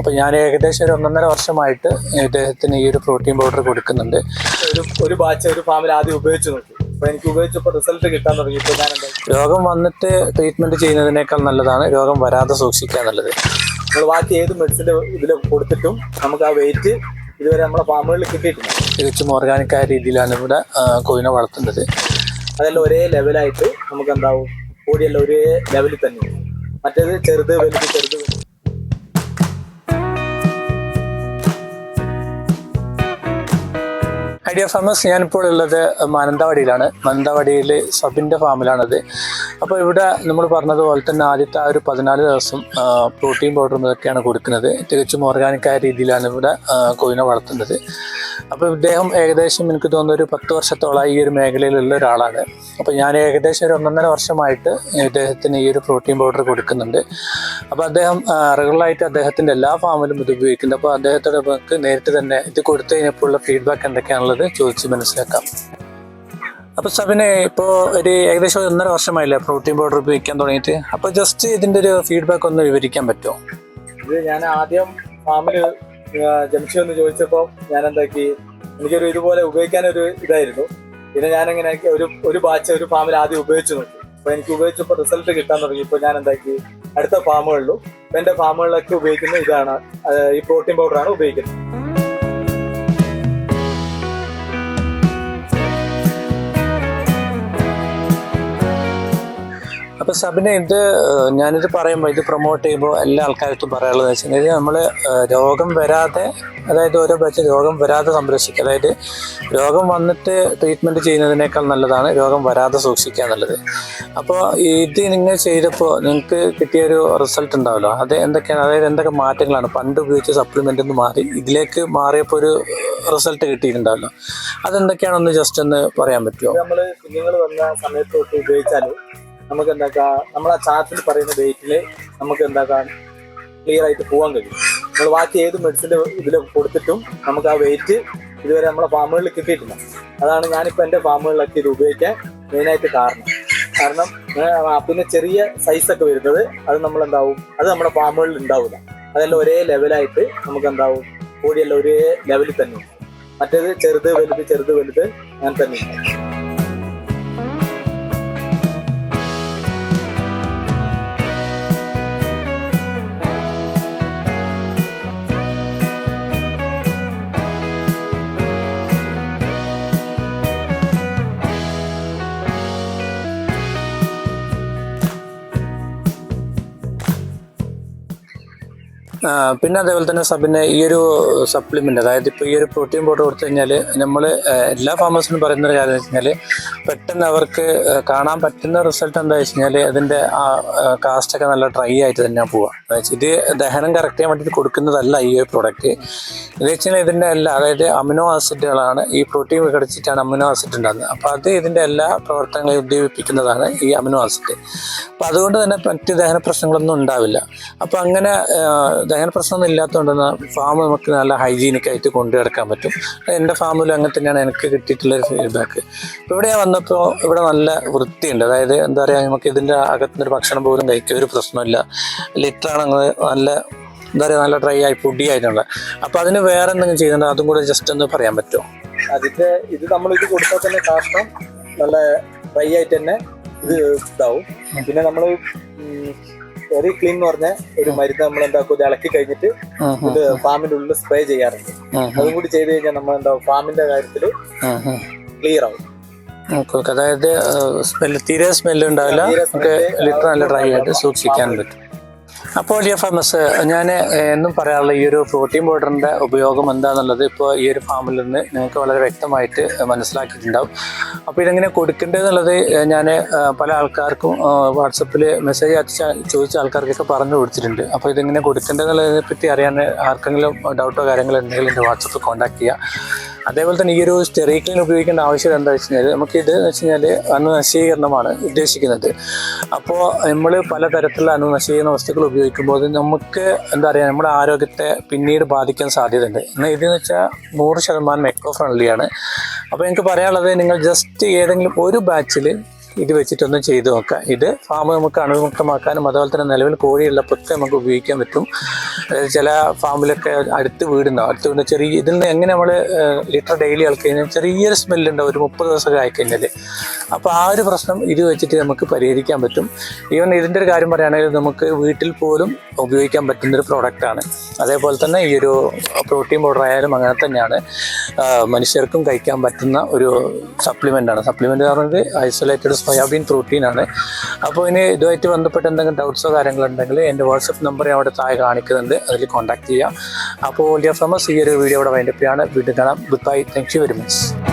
അപ്പോൾ ഞാൻ ഏകദേശം ഒരു ഒന്നൊന്നര വർഷമായിട്ട് ഇദ്ദേഹത്തിന് ഈ ഒരു പ്രോട്ടീൻ പൗഡർ കൊടുക്കുന്നുണ്ട്. ഒരു ഒരു ബാച്ച് ഒരു ഫാമിൽ ആദ്യം ഉപയോഗിച്ച് നോക്കി. എനിക്ക് ഉപയോഗിച്ചപ്പോൾ റിസൾട്ട് കിട്ടാൻ തുടങ്ങിയപ്പോൾ ഞാൻ എന്താ രോഗം വന്നിട്ട് ട്രീറ്റ്മെന്റ് ചെയ്യുന്നതിനേക്കാൾ നല്ലതാണ് രോഗം വരാതെ സൂക്ഷിക്കുക എന്നുള്ളത്. നമ്മൾ ബാക്കി ഏത് മെഡിസിന്റെ ഇതിൽ കൊടുത്തിട്ടും നമുക്ക് ആ വെയിറ്റ് ഇതുവരെ നമ്മളെ ഫാമുകളിൽ കിട്ടിയിട്ടില്ല. തികച്ചും ഓർഗാനിക് ആയ രീതിയിലാണ് ഇവിടെ കോഴിനെ വളർത്തുന്നത്. അതെല്ലാം ഒരേ ലെവലായിട്ട് നമുക്ക് എന്താവും? കോഴിയെല്ലാം ഒരേ ലെവലിൽ തന്നെ മറ്റേത് ചെറുത് വലുത് ചെറുത് ഐഡിയ ഫാമസ് ഞാനിപ്പോൾ ഉള്ളത് മാനന്തവാടിയിലാണ്. മാനന്തവാടിയിൽ സബിന്റെ ഫാമിലാണത്. അപ്പോൾ ഇവിടെ നമ്മൾ പറഞ്ഞതുപോലെ തന്നെ ആദ്യത്തെ ആ ഒരു പതിനാല് ദിവസം പ്രോട്ടീൻ പൗഡറും ഇതൊക്കെയാണ് കൊടുക്കുന്നത്. തികച്ചും ഓർഗാനിക്കായ രീതിയിലാണ് ഇവിടെ കോയിനെ വളർത്തുന്നത്. അപ്പോൾ ഇദ്ദേഹം ഏകദേശം എനിക്ക് തോന്നുന്ന ഒരു പത്ത് വർഷത്തോളം ഈ ഒരു മേഖലയിലുള്ള ഒരാളാണ്. അപ്പോൾ ഞാൻ ഏകദേശം ഒരു ഒന്നൊന്നര വർഷമായിട്ട് ഇദ്ദേഹത്തിന് ഈ ഒരു പ്രോട്ടീൻ പൗഡർ കൊടുക്കുന്നുണ്ട്. അപ്പോൾ അദ്ദേഹം റെഗുലറായിട്ട് അദ്ദേഹത്തിന്റെ എല്ലാ ഫാമിലും ഇത് ഉപയോഗിക്കുന്നുണ്ട്. അപ്പോൾ അദ്ദേഹത്തോട് നമുക്ക് നേരിട്ട് തന്നെ ഇത് കൊടുത്തു കഴിഞ്ഞപ്പോഴുള്ള ഫീഡ്ബാക്ക് എന്തൊക്കെയാണുള്ളത് ചോദിച്ച് മനസ്സിലാക്കാം. അപ്പോൾ സബിനെ ഇപ്പോൾ ഒരു ഏകദേശം ഒരു ഒന്നര വർഷമായില്ലേ പ്രോട്ടീൻ പൗഡർ ഉപയോഗിക്കാൻ തുടങ്ങിയിട്ട്? അപ്പോൾ ജസ്റ്റ് ഇതിന്റെ ഒരു ഫീഡ്ബാക്ക് ഒന്ന് വിവരിക്കാൻ പറ്റുമോ? ഇത് ഞാൻ ആദ്യം ഫാമിൽ ജംഷി ഒന്ന് ചോദിച്ചപ്പോൾ ഞാൻ എന്താക്കി? എനിക്കൊരു ഇതുപോലെ ഉപയോഗിക്കാൻ ഉപയോഗിക്കാനൊരു ഇതായിരുന്നു. പിന്നെ ഞാൻ എങ്ങനെ ഒരു ഒരു ബാച്ച് ഒരു ഫാമിൽ ആദ്യം ഉപയോഗിച്ചു നോക്കി. അപ്പൊ എനിക്ക് ഉപയോഗിച്ചപ്പോൾ റിസൾട്ട് കിട്ടാൻ തുടങ്ങി. ഇപ്പോൾ ഞാൻ എന്താക്കി? അടുത്ത ഫാമുകളിലും എന്റെ ഫാമുകളിലൊക്കെ ഉപയോഗിക്കുന്ന ഇതാണ് ഈ പ്രോട്ടീൻ പൗഡറാണ് ഉപയോഗിക്കുന്നത്. അപ്പോൾ സബിനെ ഇത് ഞാനിത് പറയുമ്പോൾ ഇത് പ്രൊമോട്ട് ചെയ്യുമ്പോൾ എല്ലാ ആൾക്കാർക്കും പറയാനുള്ളത് വെച്ചാൽ നമ്മൾ രോഗം വരാതെ അതായത് ഓരോ ബാച്ച് രോഗം വരാതെ സംരക്ഷിക്കുക. അതായത് രോഗം വന്നിട്ട് ട്രീറ്റ്മെന്റ് ചെയ്യുന്നതിനേക്കാൾ നല്ലതാണ് രോഗം വരാതെ സൂക്ഷിക്കുക എന്നുള്ളത്. അപ്പോൾ ഇത് നിങ്ങൾ ചെയ്തപ്പോൾ നിങ്ങൾക്ക് കിട്ടിയ ഒരു റിസൾട്ട് ഉണ്ടാവല്ലോ. അത് എന്തൊക്കെയാണ്? അതായത് എന്തൊക്കെ മാറ്റങ്ങളാണ്? പണ്ട് ഉപയോഗിച്ച സപ്ലിമെന്റ് നിന്ന് മാറി ഇതിലേക്ക് മാറിയപ്പോൾ ഒരു റിസൾട്ട് കിട്ടിയിട്ടുണ്ടാവല്ലോ. അതെന്തൊക്കെയാണെന്ന് ജസ്റ്റ് ഒന്ന് പറയാൻ പറ്റുമോ? നമ്മൾ കുഞ്ഞുങ്ങൾ വന്ന സമയത്ത് തൊട്ട് ഉപയോഗിച്ചാൽ നമുക്ക് എന്താക്കാം നമ്മൾ ആ ചാർട്ടിൽ പറയുന്ന ഡേറ്റിൽ നമുക്ക് എന്താക്കാം ക്ലിയർ ആയിട്ട് പോകാൻ കഴിയും. നമ്മൾ ബാക്കി ഏത് മെഡിസിന്റെ ഇതിൽ കൊടുത്തിട്ടും നമുക്ക് ആ വെയിറ്റ് ഇതുവരെ നമ്മളെ ഫാമുകളിൽ കിട്ടിയിട്ടില്ല. അതാണ് ഞാനിപ്പോൾ എന്റെ ഫാമുകളിലൊക്കെ ഇത് ഉപയോഗിക്കാൻ മെയിനായിട്ട് കാരണം. കാരണം പിന്നെ ചെറിയ സൈസൊക്കെ വരുന്നത് അത് നമ്മൾ എന്താവും അത് നമ്മുടെ ഫാമുകളിൽ ഉണ്ടാവില്ല അതെല്ലാം ഒരേ ലെവലായിട്ട് നമുക്ക് എന്താവും ബോഡിയെല്ലാം ഒരേ ലെവലിൽ തന്നെ. മറ്റേത് ചെറുത് വലുത് ചെറുത് വലുത് അങ്ങനെ തന്നെ. പിന്നെ അതേപോലെ തന്നെ സബിന് ഈ ഒരു സപ്ലിമെന്റ് അതായത് ഇപ്പോൾ ഈ ഒരു പ്രോട്ടീൻ പൗഡർ കൊടുത്തു കഴിഞ്ഞാൽ നമ്മൾ എല്ലാ ഫാമേഴ്സിനും പറയുന്ന ഒരു കാര്യം വെച്ച് കഴിഞ്ഞാൽ പെട്ടെന്ന് അവർക്ക് കാണാൻ പറ്റുന്ന റിസൾട്ട് എന്താ വെച്ച് കഴിഞ്ഞാൽ അതിന്റെ ആ കാസ്റ്റൊക്കെ നല്ല ഡ്രൈ ആയിട്ട് തന്നെ പോവുക ഇത് ദഹനം കറക്റ്റ് ചെയ്യാൻ വേണ്ടിയിട്ട് കൊടുക്കുന്നതല്ല ഈ ഒരു പ്രോഡക്റ്റ് എന്ന് വെച്ച് കഴിഞ്ഞാൽ ഇതിന്റെ എല്ലാ അതായത് അമിനോ ആസിഡുകളാണ് ഈ പ്രോട്ടീൻ വിഘടിച്ചിട്ടാണ് അമിനോ ആസിഡ് ഉണ്ടാകുന്നത് അപ്പോൾ അത് ഇതിന്റെ എല്ലാ പ്രവർത്തനങ്ങളെയും ഉദ്ദീപിപ്പിക്കുന്നതാണ് ഈ അമിനോ ആസിഡ് അപ്പോൾ അതുകൊണ്ട് തന്നെ മറ്റ് ദഹന പ്രശ്നങ്ങളൊന്നും ഉണ്ടാവില്ല. അപ്പോൾ അങ്ങനെ ദഹന പ്രശ്നമൊന്നും ഇല്ലാത്തതുകൊണ്ട് ഫാം നമുക്ക് നല്ല ഹൈജീനിക് ആയിട്ട് കൊണ്ടു കിടക്കാൻ പറ്റും. എന്റെ ഫാമിലും അങ്ങനെ തന്നെയാണ് എനിക്ക് കിട്ടിയിട്ടുള്ള ഫീഡ്ബാക്ക് ഇപ്പോൾ ഇവിടെ വന്നപ്പോൾ ഇവിടെ നല്ല വൃത്തിയുണ്ട്. അതായത് എന്താ പറയുക നമുക്ക് ഇതിന്റെ അകത്തുനിന്നൊരു ഭക്ഷണം പോലും കഴിക്കുക ഒരു പ്രശ്നമില്ല ലിറ്ററാണെങ്കിൽ നല്ല എന്താ പറയുക നല്ല ഡ്രൈ ആയി പൊടിയായിട്ടുണ്ട് അപ്പോൾ അതിന് വേറെ എന്തെങ്കിലും ചെയ്യുന്നുണ്ടോ? അതും കൂടെ ജസ്റ്റ് ഒന്ന് പറയാൻ പറ്റുമോ? അതിന്റെ ഇത് നമ്മൾ ഇത് കൊടുത്താൽ തന്നെ കാഷ്ടം നല്ല ഡ്രൈ ആയിട്ട് തന്നെ ഇത് ഇതാവും. പിന്നെ നമ്മൾ വെരി ക്ലീൻ എന്ന് പറഞ്ഞ ഒരു മരുന്ന് നമ്മൾ എന്താക്കും ഇത് ഇളക്കി കഴിഞ്ഞിട്ട് ഇത് ഫാമിന്റെ ഉള്ളിൽ സ്പ്രേ ചെയ്യാറുണ്ട്. അതും കൂടി ചെയ്ത് കഴിഞ്ഞാൽ നമ്മൾ എന്താ ഫാമിന്റെ കാര്യത്തിൽ. ക്ലിയർ ആവും. അതായത് സ്മെല്ല് തീരെ സ്മെല്ല് ഉണ്ടാവില്ല. തീരെ നമുക്ക് ലിറ്റർ നല്ല ഡ്രൈ ആയിട്ട് സൂക്ഷിക്കാൻ പറ്റും. അപ്പോൾ ഡിയർ ഫാമസ് ഞാൻ എന്നും പറയാറുള്ള ഈ ഒരു പ്രോട്ടീൻ പൗഡറിന്റെ ഉപയോഗം എന്താണെന്നുള്ളത് ഇപ്പോൾ ഈ ഒരു ഫാമിൽ നിന്ന് നിങ്ങൾക്ക് വളരെ വ്യക്തമായിട്ട് മനസ്സിലാക്കിയിട്ടുണ്ടാവും. അപ്പോൾ ഇതെങ്ങനെ കൊടുക്കേണ്ടതെന്നുള്ളത് ഞാൻ പല ആൾക്കാർക്കും വാട്സപ്പിൽ മെസ്സേജ് അയച്ച ചോദിച്ച ആൾക്കാർക്കൊക്കെ പറഞ്ഞു കൊടുത്തിട്ടുണ്ട്. അപ്പോൾ ഇതെങ്ങനെ കൊടുക്കേണ്ടതെന്നുള്ളതിനെ പറ്റി അറിയാൻ ആർക്കെങ്കിലും ഡൗട്ടോ കാര്യങ്ങളോ ഉണ്ടെങ്കിൽ എന്റെ വാട്സപ്പിൽ കോൺടാക്ട് ചെയ്യുക അതേപോലെ തന്നെ ഈ ഒരു സ്റ്റെറിക്ലിൻ ഉപയോഗിക്കേണ്ട ആവശ്യം എന്താ വെച്ച് കഴിഞ്ഞാൽ നമുക്ക് ഇത് എന്ന് വെച്ച് കഴിഞ്ഞാൽ അണുനശീകരണമാണ് ഉദ്ദേശിക്കുന്നത്. അപ്പോൾ നമ്മൾ പലതരത്തിലുള്ള അണുനശീകരണ വസ്തുക്കൾ ഉപയോഗിക്കുമ്പോൾ നമുക്ക് എന്താ പറയുക നമ്മുടെ ആരോഗ്യത്തെ പിന്നീട് ബാധിക്കാൻ സാധ്യതയുണ്ട്. എന്നാൽ ഇതെന്ന് വെച്ചാൽ നൂറ് ശതമാനം എക്കോ ഫ്രണ്ട്ലിയാണ് അപ്പോൾ എനിക്ക് പറയാനുള്ളത് നിങ്ങൾ ജസ്റ്റ് ഏതെങ്കിലും ഒരു ബാച്ചിൽ ഇത് വെച്ചിട്ടൊന്നും ചെയ്ത് നോക്കാം. ഇത് ഫാം നമുക്ക് അണുമുക്തമാക്കാനും അതുപോലെ തന്നെ നിലവിൽ കോഴിയുള്ള പൊത്തം നമുക്ക് ഉപയോഗിക്കാൻ പറ്റും. ചില ഫാമിലൊക്കെ അടുത്ത് വീടുണ്ടാവും. അടുത്ത് വീട് ചെറിയ ഇതിൽ നിന്ന് എങ്ങനെ നമ്മൾ ലിറ്റർ ഡെയിലി ആൾക്കഴിഞ്ഞാൽ കഴിഞ്ഞാൽ ചെറിയൊരു സ്മെല്ലുണ്ടാവും ഒരു മുപ്പത് ദിവസമൊക്കെ ആയിക്കഴിഞ്ഞാൽ അപ്പോൾ ആ ഒരു പ്രശ്നം ഇത് വെച്ചിട്ട് നമുക്ക് പരിഹരിക്കാൻ പറ്റും. ഈവൻ ഇതിന്റെ ഒരു കാര്യം പറയുകയാണെങ്കിൽ നമുക്ക് വീട്ടിൽ പോലും ഉപയോഗിക്കാൻ പറ്റുന്ന ഒരു പ്രോഡക്റ്റാണ് അതേപോലെ തന്നെ ഈ ഒരു പ്രോട്ടീൻ പൗഡർ ആയാലും അങ്ങനെ തന്നെയാണ്. മനുഷ്യർക്കും കഴിക്കാൻ പറ്റുന്ന ഒരു സപ്ലിമെന്റ് ആണ്. സപ്ലിമെന്റ് എന്ന് പറയുന്നത് ഐസൊലേറ്റഡ് സോയാബീൻ പ്രോട്ടീനാണ് അപ്പോൾ ഇനി ഇതുമായിട്ട് ബന്ധപ്പെട്ട് എന്തെങ്കിലും ഡൗട്ട്സോ കാര്യങ്ങളുണ്ടെങ്കിൽ എന്റെ വാട്സപ്പ് നമ്പർ ഞാൻ അവിടെ താഴെ കാണിക്കുന്നുണ്ട്. അതിൽ കോൺടാക്ട് ചെയ്യാം. അപ്പോൾ ഡിയർ ഫ്രമസ് ഈ ഒരു വീഡിയോ ഇവിടെ വൈൻഡപ്പിയാണ് വീണ്ടും കാണാം. Good bye thank you very much